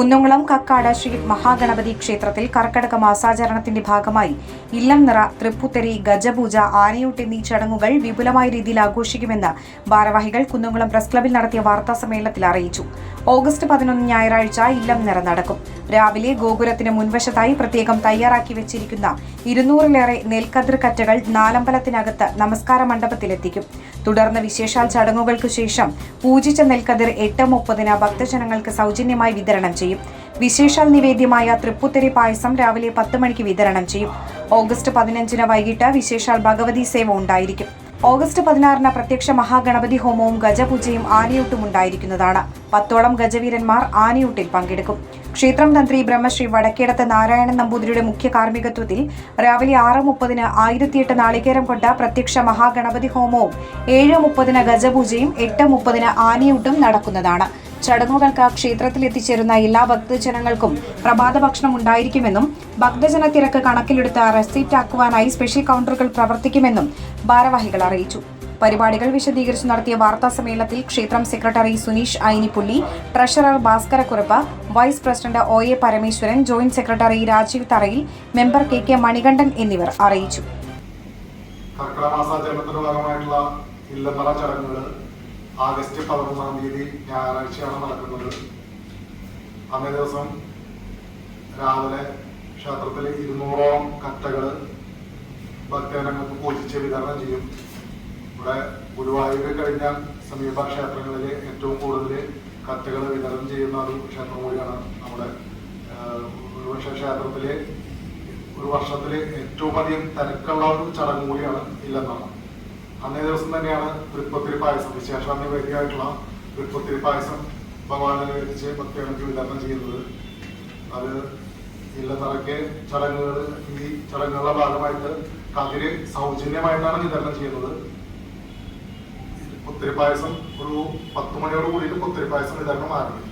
കുന്നംകുളം കക്കാട് ശ്രീ മഹാഗണപതി ക്ഷേത്രത്തിൽ കർക്കടക മാസാചരണത്തിന്റെ ഭാഗമായി ഇല്ലം നിറ തൃപ്പുത്തരി ഗജപൂജ ആനയൂട്ട് എന്നീ ചടങ്ങുകൾ വിപുലമായ രീതിയിൽ ആഘോഷിക്കുമെന്ന് ഭാരവാഹികൾ കുന്നംകുളം പ്രസ് ക്ലബിൽ നടത്തിയ വാർത്താ സമ്മേളനത്തിൽ അറിയിച്ചു. ഓഗസ്റ്റ് പതിനൊന്ന് ഞായറാഴ്ച ഇല്ലം നിറ നടക്കും. രാവിലെ ഗോപുരത്തിന് മുൻവശത്തായി പ്രത്യേകം തയ്യാറാക്കി വെച്ചിരിക്കുന്ന ഇരുന്നൂറിലേറെ നെൽക്കതിർ കറ്റകൾ നാലമ്പലത്തിനകത്ത് നമസ്കാര മണ്ഡപത്തിലെത്തിക്കും. തുടർന്ന് വിശേഷാൽ ചടങ്ങുകൾക്ക് ശേഷം പൂജിച്ച നെൽക്കതിർ എട്ട് മുപ്പതിന് ഭക്തജനങ്ങൾക്ക് സൗജന്യമായി വിതരണം ചെയ്യും. വിശേഷാൽ നിവേദ്യമായ തൃപ്പുത്തരി പായസം രാവിലെ പത്ത് മണിക്ക് വിതരണം ചെയ്യും. ഓഗസ്റ്റ് പതിനഞ്ചിന് വൈകിട്ട് വിശേഷാൽ ഭഗവതി സേവ ഉണ്ടായിരിക്കും. ഓഗസ്റ്റ് പതിനാറിന് പ്രത്യക്ഷ മഹാഗണപതി ഹോമവും ഗജപൂജയും ആനയൂട്ടും ഉണ്ടായിരിക്കുന്നതാണ്. പത്തോളം ഗജവീരന്മാർ ആനയൂട്ടിൽ പങ്കെടുക്കും. ക്ഷേത്രം തന്ത്രി ബ്രഹ്മശ്രീ വടക്കേടത്ത് നാരായണൻ നമ്പൂതിരിയുടെ മുഖ്യ കാർമ്മികത്വത്തിൽ രാവിലെ ആറ് മുപ്പതിന് ആയിരത്തിയെട്ട് നാളികേരം കൊണ്ട പ്രത്യക്ഷ മഹാഗണപതി ഹോമവും ഏഴ് മുപ്പതിന് ഗജപൂജയും എട്ട് മുപ്പതിന് ആനയൂട്ടും നടക്കുന്നതാണ്. ചടങ്ങുകൾക്ക് ക്ഷേത്രത്തിൽ എത്തിച്ചേരുന്ന എല്ലാ ഭക്തജനങ്ങൾക്കും പ്രഭാത ഭക്ഷണം ഉണ്ടായിരിക്കുമെന്നും ഭക്തജന തിരക്ക് കണക്കിലെടുത്ത് റെസിപ്റ്റ് ആക്കുവാനായി സ്പെഷ്യൽ കൗണ്ടറുകൾ പ്രവർത്തിക്കുമെന്നും ഭാരവാഹികൾ അറിയിച്ചു. പരിപാടികൾ വിശദീകരിച്ച് നടത്തിയ വാർത്താ സമ്മേളനത്തിൽ ക്ഷേത്രം secretary Suneesh Ainippulli treasurer Bhaskarakurup vice president O A Parameswaran joint secretary Rajeev Tharayil member K K Manikandan എന്നിവർ അറിയിച്ചു. ഭാഗമായിട്ടുള്ള ആഗസ്റ്റ് പതിനൊന്നാം തീയതി ഞായറാഴ്ചയാണ് നടക്കുന്നത്. അന്നേ ദിവസം രാവിലെ ക്ഷേത്രത്തിൽ ഇരുന്നൂറോളം കത്തകൾ ഭക്തജനങ്ങൾക്ക് പൂജിച്ച് വിതരണം ചെയ്യും. ഇവിടെ ഗുരുവായൂർ കഴിഞ്ഞ സമീപ ക്ഷേത്രങ്ങളിൽ ഏറ്റവും കൂടുതൽ കത്തുകൾ വിതരണം ചെയ്യുന്ന ഒരു ക്ഷേത്രം കൂടിയാണ് നമ്മുടെ ഒരുപക്ഷെ ക്ഷേത്രത്തിലെ ഒരു വർഷത്തിൽ ഏറ്റവും അധികം തിരക്കുള്ള ഒരു ചടങ്ങ് കൂടിയാണ് ഇല്ലെന്നാണ്. അന്നേ ദിവസം തന്നെയാണ് തൃപ്പത്തിരി പായസം വിശേഷാന്തി വേദിയായിട്ടുള്ള തൃപ്പത്തിരി പായസം ഭഗവാനെ നിവേദിച്ച് ഭക്തികൾക്ക് വിതരണം ചെയ്യുന്നത്. അത് ഇല്ലത്തറയ്ക്ക് ചടങ്ങുകൾ ഈ ചടങ്ങുകളുടെ ഭാഗമായിട്ട് കതിര് സൗജന്യമായിട്ടാണ് വിതരണം ചെയ്യുന്നത്. പുത്തിരി പായസം ഒരു പത്ത് മണിയോട് കൂടിയിട്ട് പുത്തിരി പായസം വിതരണം ആരംഭിക്കും